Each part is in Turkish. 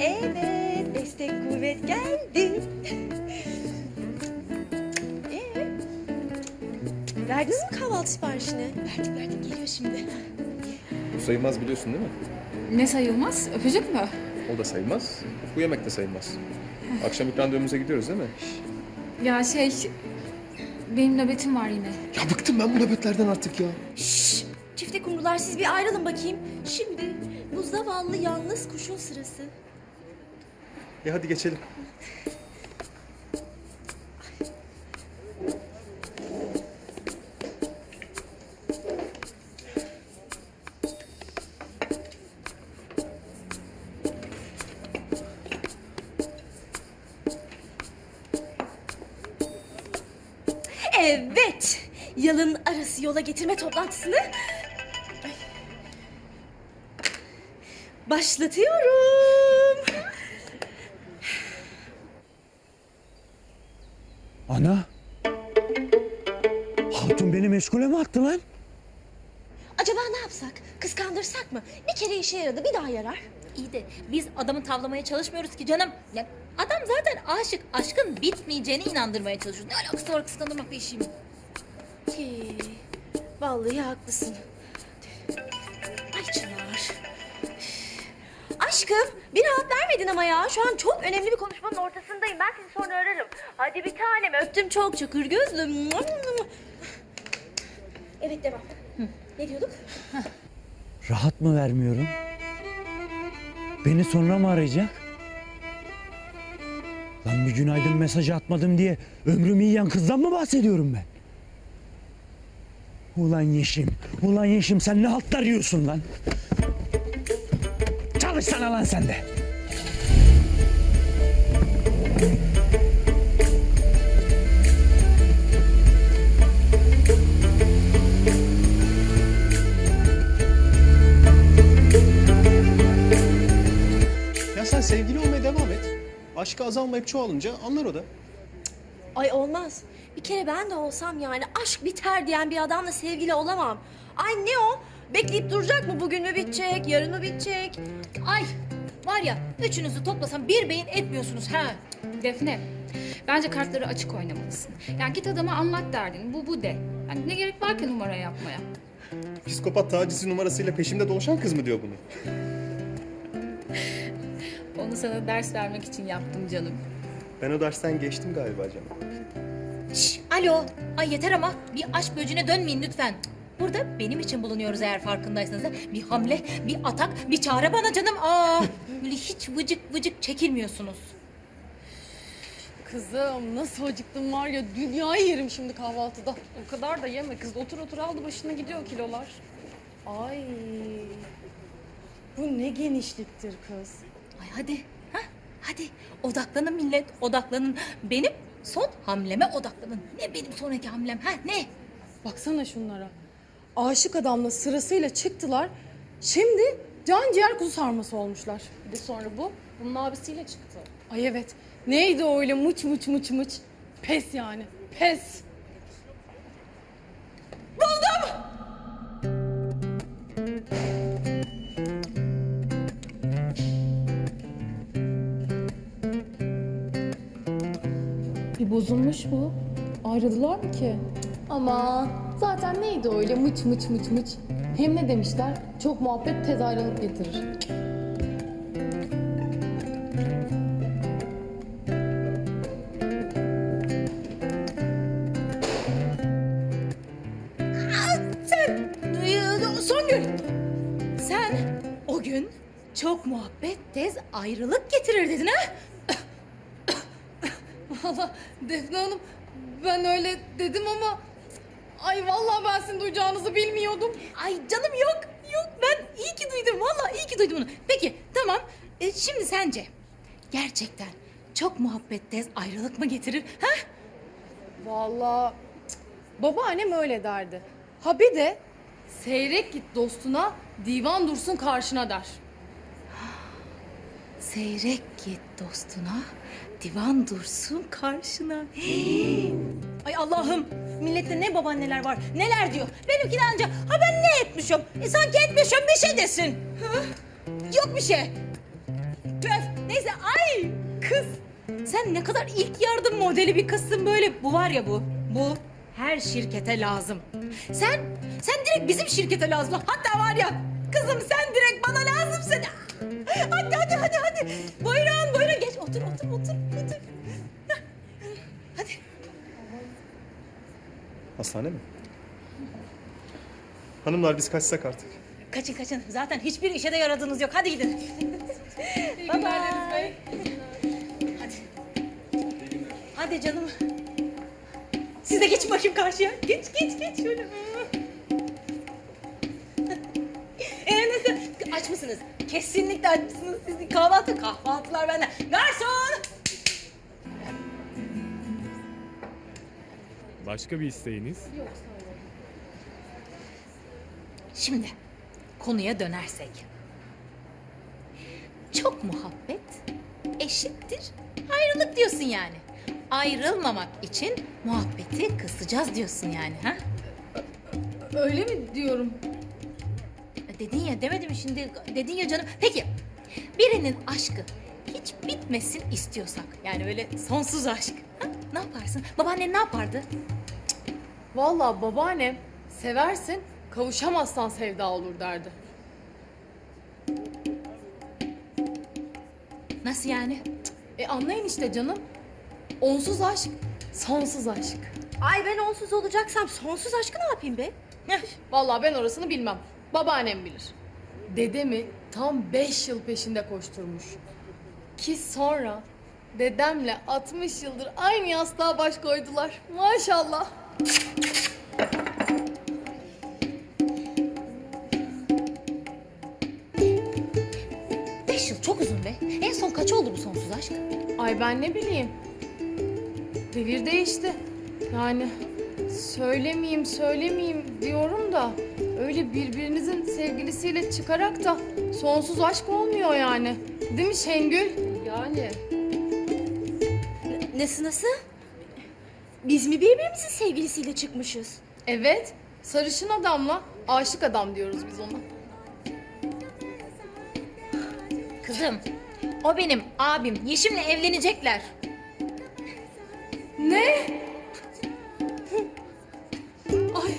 Evet, destek kuvvet geldi. Ee, verdiniz mi kahvaltı siparişini? Verdik verdik geliyor şimdi. Bu sayılmaz biliyorsun değil mi? Ne sayılmaz? Öpücük mü? O da sayılmaz. Bu yemek de sayılmaz. Akşam ilk randevumuza gidiyoruz değil mi? Ya şey... Benim nöbetim var yine. Ya bıktım ben bu nöbetlerden artık ya. Şşş, çifte kumrular siz bir ayrılın bakayım. Şimdi bu zavallı yalnız kuşun sırası. E hadi geçelim. Evet, yalın arası yola getirme toplantısını başlatıyorum. Ana. Hatun beni meşgule mi attı lan? Acaba ne yapsak? Kıskandırsak mı? Bir kere işe yaradı, bir daha yarar. İyi de biz adamı tavlamaya çalışmıyoruz ki canım. Ya adam zaten aşık. Aşkın bitmeyeceğine inandırmaya çalışıyoruz. Ne alakası var kıskandırmakla işim? Ki, vallahi haklısın. Ay Çınar. Aşkım bir rahat vermedin ama ya. Şu an çok önemli bir konuşmanın ortasındayım. Ben seni sonra ararım. Hadi bir tanem öptüm çok çakır gözlüm. Evet devam. Ne diyorduk? Rahat mı vermiyorum? Beni sonra mı arayacak? Lan bir günaydın mesajı atmadım diye ömrümü yiyen kızdan mı bahsediyorum ben? Ulan Yeşim, ulan Yeşim sen ne haltlar yiyorsun lan? Çalışsana lan sen de. Ya sen sevgili olmaya devam et. Aşkı azalmayıp çoğalınca anlar o da. Ay olmaz. Bir kere ben de olsam yani aşk biter diyen bir adamla sevgili olamam. Ay ne o? Bekleyip duracak mı? Bugün mü bitecek? Yarın mı bitecek? Ay var ya üçünüzü toplasam bir beyin etmiyorsunuz ha. Defne, bence kartları açık oynamalısın. Yani git adama anlat derdin. Bu bu de. Yani ne gerek var ki numara yapmaya? Psikopat tacizci numarasıyla peşimde dolaşan kız mı diyor bunu? Onu sana ders vermek için yaptım canım. Ben o dersten geçtim galiba canım. Şş, alo. Ay yeter ama bir aşk böcüğüne dönmeyin lütfen. Burada benim için bulunuyoruz eğer farkındaysanız. Bir hamle, bir atak, bir çare bana canım. Aa, böyle hiç vıcık vıcık çekilmiyorsunuz. Kızım nasıl acıktım var ya dünyayı yerim şimdi kahvaltıda. O kadar da yeme kız otur otur aldı başına gidiyor kilolar. Ay bu ne genişliktir kız. Ay hadi. Ha? Hadi odaklanın millet odaklanın. Benim son hamleme odaklanın. Ne benim sonraki hamlem ha ne? Baksana şunlara. Aşık adamla sırasıyla çıktılar. Şimdi can ciğer kuzu sarması olmuşlar. Bir de sonra bu bunun abisiyle çıktı. Ay evet. Neydi o öyle mıç mıç mıç mıç. Pes yani. Pes. Bir bozulmuş bu. Ayrıldılar mı ki? Ama zaten neydi öyle mıç mıç mıç mıç. Hem ne demişler? Çok muhabbet tez ayrılık getirir. Ee, Songül. Sen o gün çok muhabbet tez ayrılık getirir dedin ha? Valla Defne Hanım ben öyle dedim ama ay vallahi ben sizin duyacağınızı bilmiyordum. Ay canım yok. Yok ben iyi ki duydum. Vallahi iyi ki duydum bunu. Peki tamam. Ee, şimdi sence gerçekten çok muhabbet tez ayrılık mı getirir? Ha? Vallahi cık, babaannem öyle derdi. Ha bir de seyrek git dostuna divan dursun karşına der. Seyrek git dostuna, divan dursun karşına. Ay Allah'ım millette ne babaanneler var neler diyor. Benimki de anca ha ben ne etmişim? E sanki etmişim bir şey desin. Hı? Yok bir şey. Tüf neyse ay kız. Sen ne kadar ilk yardım modeli bir kızsın böyle. Bu var ya bu. Bu her şirkete lazım. Sen, sen direkt bizim şirkete lazım. Hatta var ya kızım sen direkt bana lazımsın. Hadi hadi hadi hadi. Buyurun buyurun geç otur otur otur otur. Hadi. Hastane mi? Hanımlar biz kaçsak artık. Kaçın kaçın. Zaten hiçbir işe de yaradığınız yok. Hadi gidin. bye bye. Hadi. Hadi canım. Siz de geçin bakayım karşıya. Geç geç geç şöyle. Ee, nasıl? Aç mısınız? Kesinlikle aç mısınız. Siz kahvaltı kahvaltılar benden. Garson! Başka bir isteğiniz? Şimdi konuya dönersek. Çok muhabbet eşittir ayrılık diyorsun yani. Ayrılmamak için muhabbeti kısacağız diyorsun yani ha? Öyle mi diyorum? Dedin ya demedim mi şimdi dedin ya canım. Peki birinin aşkı hiç bitmesin istiyorsak yani böyle sonsuz aşk. Ha? Ne yaparsın? Babaannen ne yapardı? Vallahi babaannem seversin kavuşamazsan sevda olur derdi. Nasıl yani? E anlayın işte canım. Onsuz aşk, sonsuz aşk. Ay ben onsuz olacaksam sonsuz aşkı ne yapayım be? Vallahi ben orasını bilmem. Babaannem bilir. Dedemi tam beş yıl peşinde koşturmuş. Ki sonra dedemle 60 yıldır aynı yastığa baş koydular. Maşallah. Beş yıl çok uzun be. En son kaç oldu bu sonsuz aşk? Ay ben ne bileyim. Devir değişti. Yani söylemeyeyim söylemeyeyim diyorum da öyle birbirinizin sevgilisiyle çıkarak da sonsuz aşk olmuyor yani. Değil mi Şengül? Yani. Nasıl nasıl? Biz mi birbirimizin sevgilisiyle çıkmışız? Evet. Sarışın adamla aşık adam diyoruz biz ona. Kızım o benim abim. Yeşim'le evlenecekler. Ne? Ay,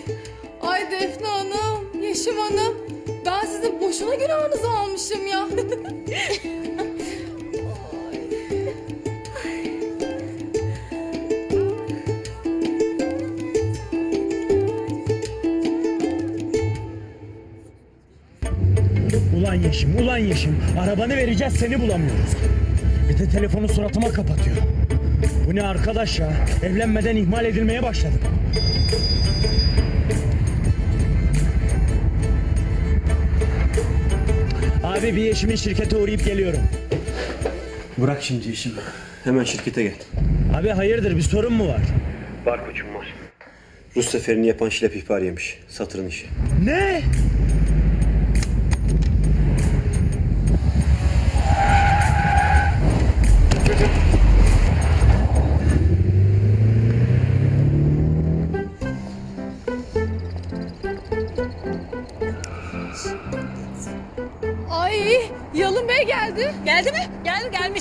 ay Defne Hanım, Yeşim Hanım. Ben sizin boşuna günahınızı almışım ya. Ulan Yeşim, ulan Yeşim. Arabanı vereceğiz seni bulamıyoruz. Bir de telefonu suratıma kapatıyor. Bu ne arkadaş ya? Evlenmeden ihmal edilmeye başladık. Abi bir Yeşim'in şirkete uğrayıp geliyorum. Bırak şimdi işimi. Hemen şirkete gel. Abi hayırdır bir sorun mu var? Var koçum var. Rus seferini yapan şilep ihbar yemiş. Satırın işi. Ne?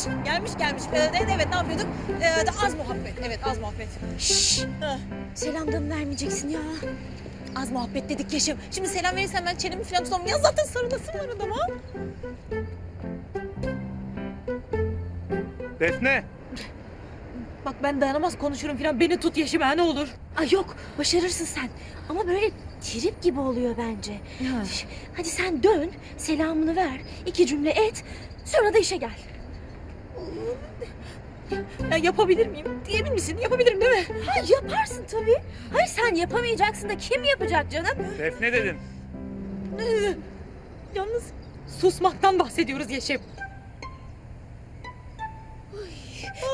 Gelmiş. Gelmiş gelmiş. Ee, evet, evet ne yapıyorduk? Ee, de az muhabbet. Evet az muhabbet. Şşş. Selam da mı vermeyeceksin ya? Az muhabbet dedik Yeşim. Şimdi selam verirsen ben çenemi falan tutamam. Ya zaten sarılasım var adama. Defne! Bak ben dayanamaz konuşurum falan. Beni tut Yeşim ha ne olur. Ay yok başarırsın sen. Ama böyle trip gibi oluyor bence. Şş, Hadi sen dön, selamını ver, iki cümle et. Sonra da işe gel. Ya yapabilir miyim? Emin misin? Yapabilirim değil mi? Ha yaparsın tabii. Hayır sen yapamayacaksın da kim yapacak canım? Defne dedim. Yalnız susmaktan bahsediyoruz Yeşim.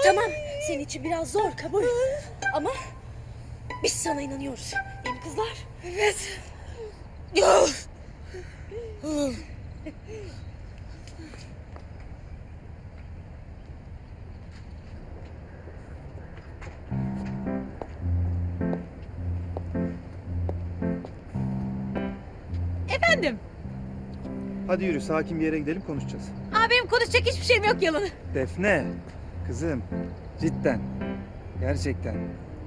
Tamam senin için biraz zor kabul. Ama biz sana inanıyoruz. Değil mi kızlar? Evet. Hadi yürü sakin bir yere gidelim konuşacağız. Aa benim konuşacak hiçbir şeyim yok Yalın. Defne, kızım cidden, gerçekten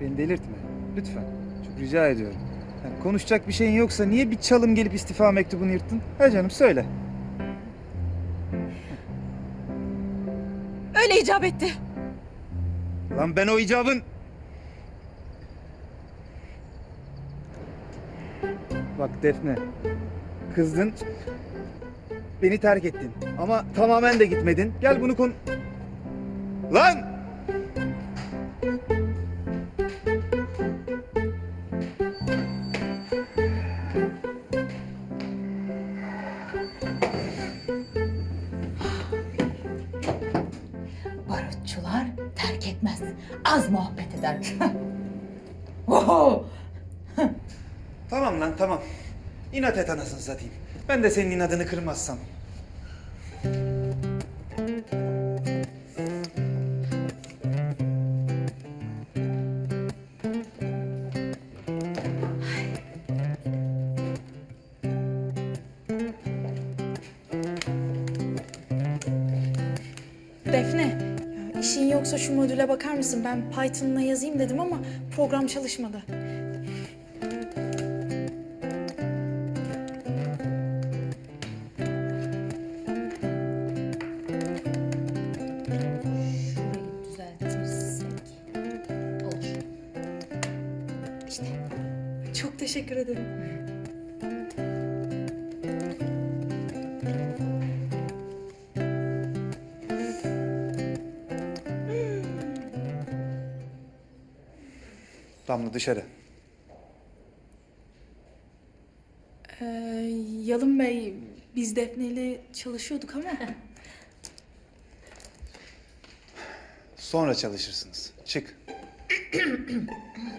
beni delirtme lütfen. Çok rica ediyorum. Yani konuşacak bir şeyin yoksa niye bir çalım gelip istifa mektubunu yırttın? Ha canım söyle. Öyle icap etti. Lan ben o icabın... Bak Defne, kızdın, beni terk ettin ama tamamen de gitmedin. Gel bunu kon... Lan! İnat et anasını satayım. Ben de senin inadını kırmazsam. Defne, işin yoksa şu modüle bakar mısın? Ben Python'la yazayım dedim ama program çalışmadı. Damla dışarı. Ee, Yalın Bey, biz Defne ile çalışıyorduk ama... Sonra çalışırsınız. Çık.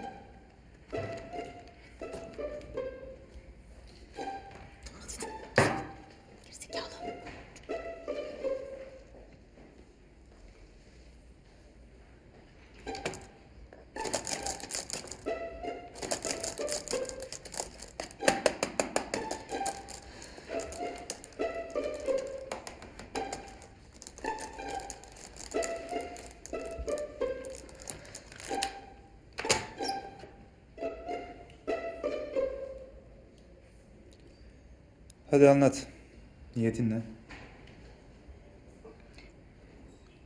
Hadi anlat. Niyetin ne?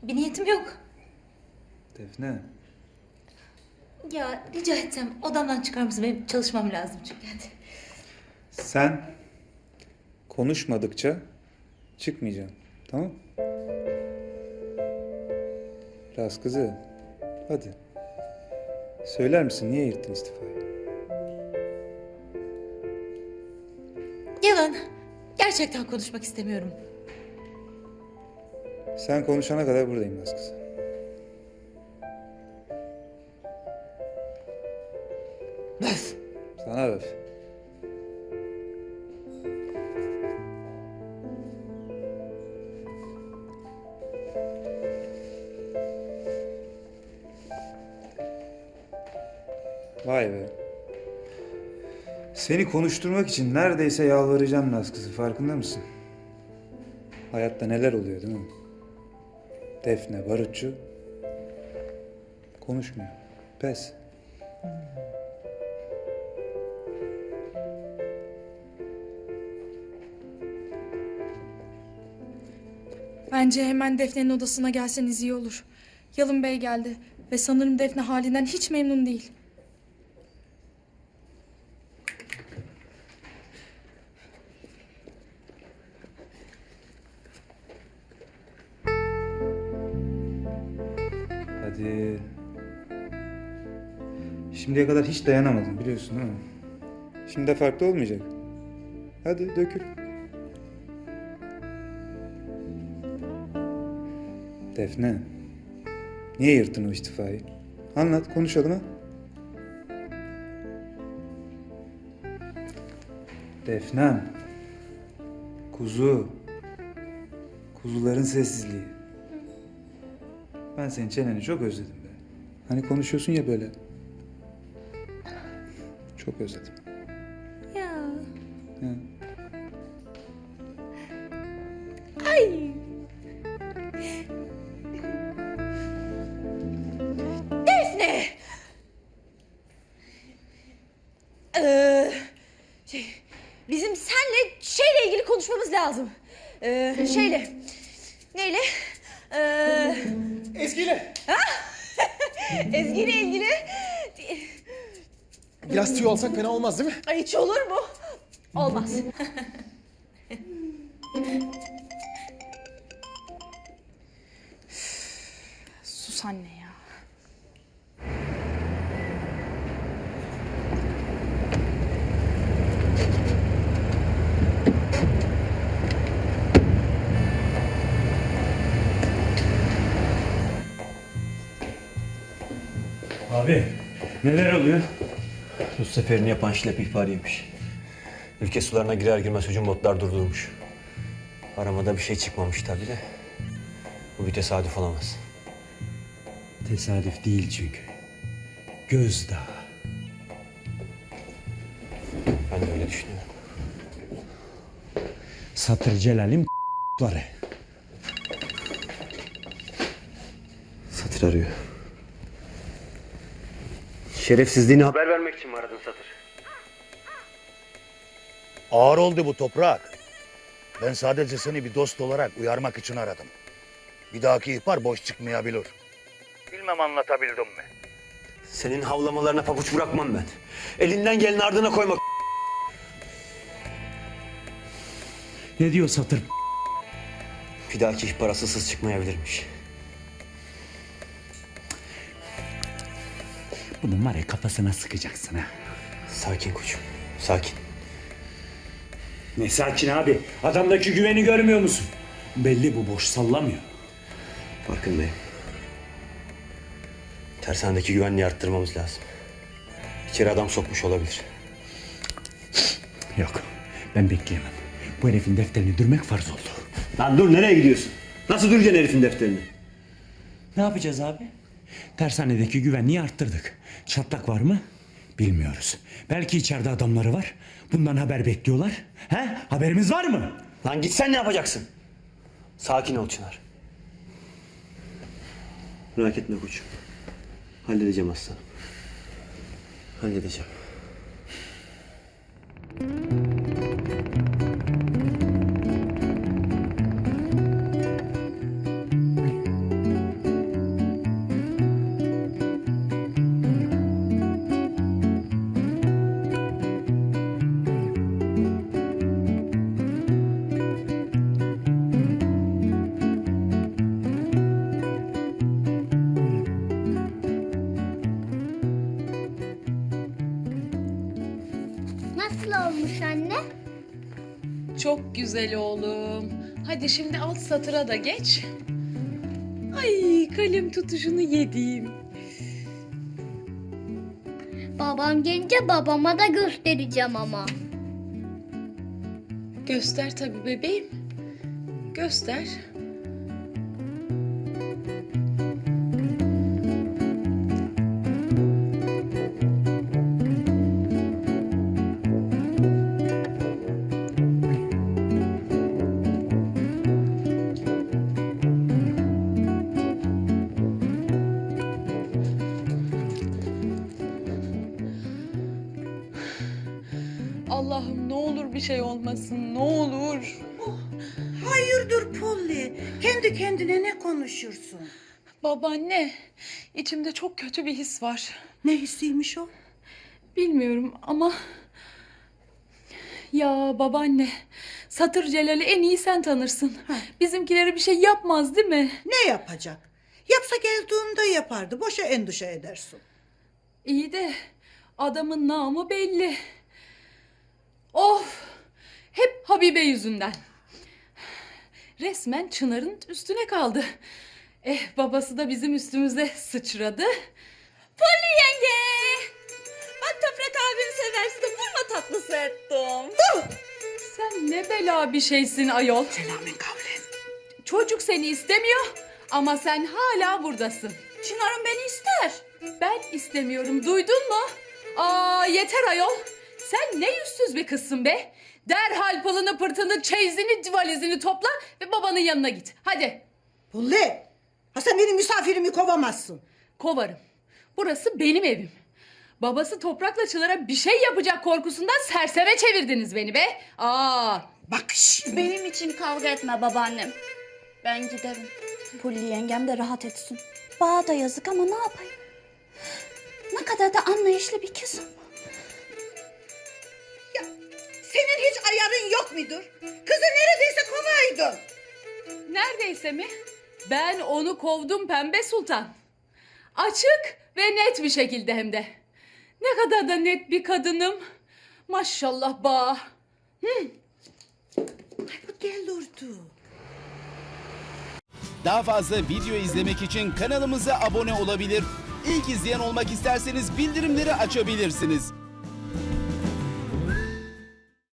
Bir niyetim yok. Defne. Ya rica etsem odamdan çıkar mısın? Benim çalışmam lazım çünkü hadi. Sen konuşmadıkça çıkmayacaksın. Tamam? Raz kızı. Hadi. Söyler misin niye yırttın istifayı? Gerçekten konuşmak istemiyorum. Sen konuşana kadar buradayım Raz kızı. Öf. Sana öf. Seni konuşturmak için neredeyse yalvaracağım Naz kızı farkında mısın? Hayatta neler oluyor değil mi? Defne, barutçu konuşmuyor. Pes. Bence hemen Defne'nin odasına gelseniz iyi olur. Yalın Bey geldi ve sanırım Defne halinden hiç memnun değil. Şimdiye kadar hiç dayanamadın biliyorsun değil mi? Şimdi de farklı olmayacak. Hadi dökül. Defne. Niye yırttın o istifayı? Anlat konuşalım ha. Defnem. Kuzu. Kuzuların sessizliği. Ben senin çeneni çok özledim be. Hani konuşuyorsun ya böyle. Çok özledim. Ya. Ha. Ay. Defne. Ee, şey, bizim senle şeyle ilgili konuşmamız lazım. Ee, şeyle. Neyle? Ee, Ezgi'yle. Ezgi ile ilgili. Biraz tüy alsak fena olmaz değil mi? Ay hiç olur mu? Olmaz. Sus anne ya. Abi neler oluyor? Rus seferini yapan şilep ihbariymiş. Ülke sularına girer girmez hücum botlar durdurmuş. Aramada bir şey çıkmamış tabii de. Bu bir tesadüf olamaz. Tesadüf değil çünkü. Gözdağı. Ben de öyle düşünüyorum. Satır Celal'in. Satır arıyor. Şerefsizliğini haber vermek için mi aradın Satır? Ağır oldu bu toprak. Ben sadece seni bir dost olarak uyarmak için aradım. Bir dahaki ihbar boş çıkmayabilir. Bilmem anlatabildim mi? Senin havlamalarına pabuç bırakmam ben. Elinden gelin ardına koyma. Ne diyor Satır? Bir dahaki ihbar asılsız çıkmayabilirmiş. Bunun var ya kafasına sıkacaksın ha. Sakin koçum, sakin. Ne sakin abi. Adamdaki güveni görmüyor musun? Belli bu boş sallamıyor. Farkındayım. Tersanedeki güvenliği arttırmamız lazım. İçeri adam sokmuş olabilir. Yok ben bekleyemem. Bu herifin defterini dürmek farz oldu. Lan dur nereye gidiyorsun? Nasıl duracaksın herifin defterini? Ne yapacağız abi? Tersanedeki güvenliği arttırdık. Çatlak var mı? Bilmiyoruz. Belki içeride adamları var. Bundan haber bekliyorlar. He? Haberimiz var mı? Lan gitsen ne yapacaksın? Sakin ol Çınar. Merak etme koçum. Halledeceğim aslanım. Halledeceğim. Güzel oğlum. Hadi şimdi alt satıra da geç. Ay kalem tutuşunu yediğim. Babam gelince babama da göstereceğim ama. Göster tabii bebeğim. Göster. Olmasın ne olur. Hayırdır Polly? Kendi kendine ne konuşursun? Babaanne içimde çok kötü bir his var. Ne hissiymiş o? Bilmiyorum ama... Ya babaanne, Satır Celal'i en iyi sen tanırsın. Bizimkilere bir şey yapmaz değil mi? Ne yapacak? Yapsa geldiğinde yapardı. Boşa endişe edersin. İyi de adamın namı belli. Of! Hep Habibe yüzünden. Resmen Çınar'ın üstüne kaldı. Eh babası da bizim üstümüze sıçradı. Polly yenge! Bak Toprak abim seversin de vurma tatlısı ettim. Sen ne bela bir şeysin ayol. Selamen kavlen. Çocuk seni istemiyor ama sen hala buradasın. Çınar'ım beni ister. Ben istemiyorum duydun mu? Aa yeter ayol. Sen ne yüzsüz bir kızsın be. Derhal pılını pırtını, çeyizini, valizini topla ve babanın yanına git. Hadi. Pulle! Ha sen benim misafirimi kovamazsın. Kovarım. Burası benim evim. Babası toprakla çınara bir şey yapacak korkusundan serseme çevirdiniz beni be. Aa. Bak Benim için kavga etme babaannem. Ben giderim. Pulli yengem de rahat etsin. Bana da yazık ama ne yapayım? Ne kadar da anlayışlı bir kızım. Senin hiç ayarın yok mudur? Kızı neredeyse kovaydın. Neredeyse mi? Ben onu kovdum Pembe Sultan. Açık ve net bir şekilde hem de. Ne kadar da net bir kadınım. Maşallah ba. Gel durdu. Daha fazla video izlemek için kanalımıza abone olabilir. İlk izleyen olmak isterseniz bildirimleri açabilirsiniz.